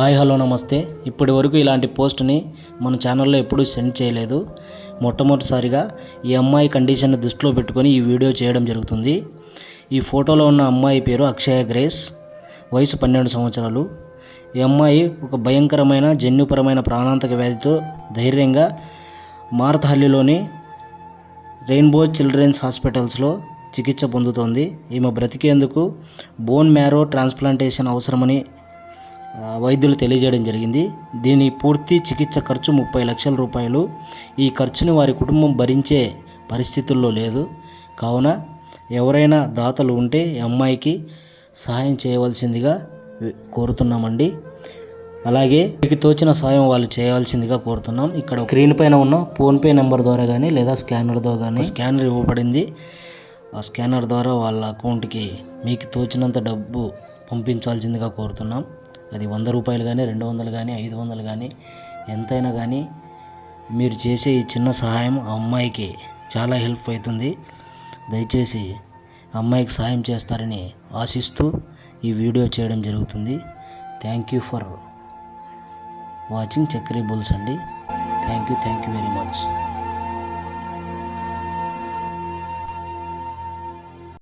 Hi hello నమస్తే. ఇప్పటి వరకు ఇలాంటి పోస్ట్ని మన ఛానల్లో ఎప్పుడూ సెండ్ చేయలేదు. మొట్టమొదటిసారిగా ఈ అమ్మాయి కండిషన్ని దృష్టిలో పెట్టుకొని ఈ వీడియో చేయడం జరుగుతుంది. ఈ ఫోటోలో ఉన్న అమ్మాయి పేరు అక్షయ గ్రేస్. వయసు పన్నెండు సంవత్సరాలు. ఈ అమ్మాయి ఒక భయంకరమైన జన్యుపరమైన ప్రాణాంతక వ్యాధితో ధైర్యంగా మారతహల్లిలోని రెయిన్బో చిల్డ్రన్స్ హాస్పిటల్స్లో చికిత్స పొందుతోంది. ఈమె బ్రతికేందుకు బోన్ మ్యారో ట్రాన్స్ప్లాంటేషన్ అవసరమని వైద్యులు తెలియజేయడం జరిగింది. దీని పూర్తి చికిత్స ఖర్చు ముప్పై లక్షల రూపాయలు. ఈ ఖర్చును వారి కుటుంబం భరించే పరిస్థితుల్లో లేదు. కావున ఎవరైనా దాతలు ఉంటే అమ్మాయికి సహాయం చేయవలసిందిగా కోరుతున్నామండి. అలాగే మీకు తోచిన సాయం వాళ్ళు చేయవలసిందిగా కోరుతున్నాం. ఇక్కడ స్క్రీన్ పైన ఉన్న ఫోన్పే నెంబర్ ద్వారా కానీ లేదా స్కానర్ ద్వారా కానీ స్కానర్ ఇవ్వబడింది. ఆ స్కానర్ ద్వారా వాళ్ళ అకౌంట్కి మీకు తోచినంత డబ్బు పంపించాల్సిందిగా కోరుతున్నాం. అది వంద రూపాయలు కానీ రెండు వందలు కానీ ఐదు వందలు కానీ ఎంతైనా కానీ మీరు చేసే ఈ చిన్న సహాయం ఆ అమ్మాయికి చాలా హెల్ప్ అవుతుంది. దయచేసి అమ్మాయికి సహాయం చేస్తారని ఆశిస్తూ ఈ వీడియో చేయడం జరుగుతుంది. థ్యాంక్ యూ ఫర్ వాచింగ్ చక్రీ బుల్స్ అండి. Thank you thank you very much